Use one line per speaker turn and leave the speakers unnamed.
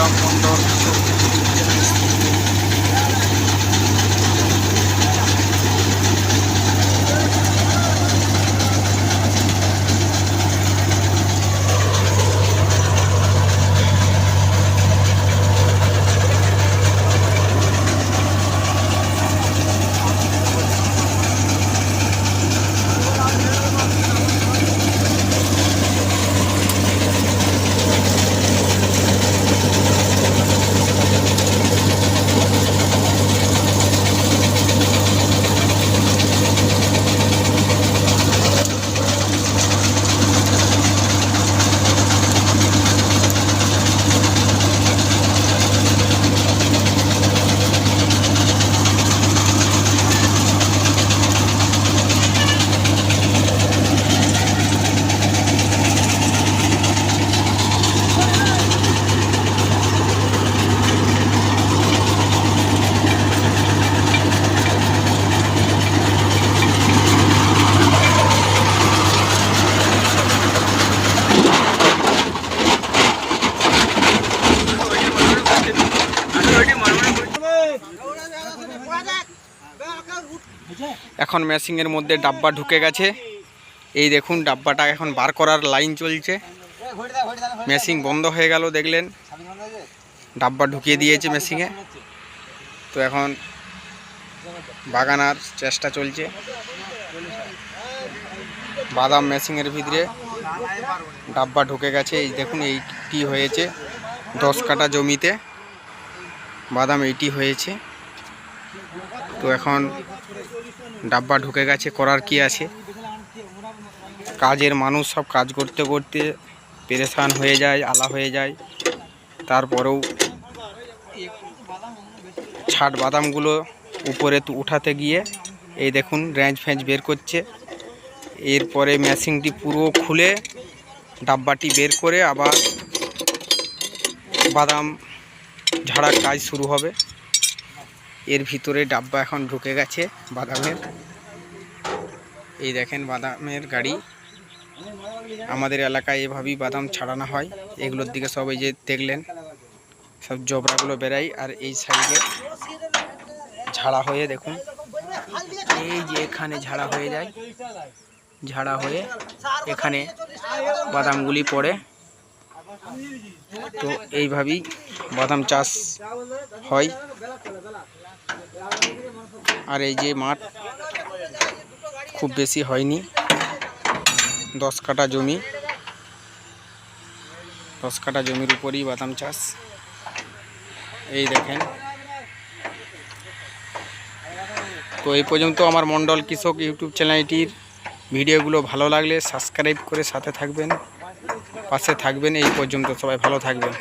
বিপ্লব মণ্ডল এখন মেশিনের মধ্যে ডাব্বা ঢুকে গেছে। এই দেখুন, ডাব্বাটা এখন বার করার লাইন চলছে। মেশিন বন্ধ হয়ে গেল, দেখলেন। ডাব্বা ঢুকিয়ে দিয়েছে মেশিনে। তো এখন বাগানার চেষ্টা চলছে। বাদাম মেশিনের ভিতরে ডাব্বা ঢুকে গেছে। এই দেখুন, এইটি হয়েছে দশ কাটা জমিতে। বাদাম এইটি হয়েছে। তো এখন ডাব্বা ঢুকে গেছে, করার কি আছে? কাজের মানুষ সব কাজ করতে করতে পেরেশান হয়ে যায়, আলা হয়ে যায়। তারপরেও ছাট বাদামগুলো উপরে উঠাতে গিয়ে এই দেখুন র্যাঞ্চ ফ্যাঁচ বের করছে। এরপরে মেশিনটি পুরো খুলে ডাব্বাটি বের করে আবার বাদাম ঝাড়ার কাজ শুরু হবে। এর ভিতরে ডাব্বা এখন ঢুকে গেছে বাদামের। এই দেখেন বাদামের গাড়ি। আমাদের এলাকায় এভাবেই বাদাম ছাড়ানো হয়। এগুলোর দিকে সব এই যে দেখলেন, সব জবরাগুলো বেরাই আর এই সাইডে ঝাড়া হয়ে দেখুন। এই যে এখানে ঝাড়া হয়ে যায়, ঝাড়া হয়ে এখানে বাদামগুলি পড়ে। তো এইভাবেই বাদাম চাষ হয়। আর এই যে মাঠ খুব বেশি হয়নি। দশ কাটা জমি। দশ কাটা জমির উপরই বাদাম চাষ। এই দেখেন। তো এই পর্যন্ত আমার মণ্ডল কৃষক ইউটিউব চ্যানেলটির ভিডিওগুলো ভালো লাগলে সাবস্ক্রাইব করে সাথে থাকবেন। পাশে থাকবেন। এই পর্যন্ত সবাই ভালো থাকবেন।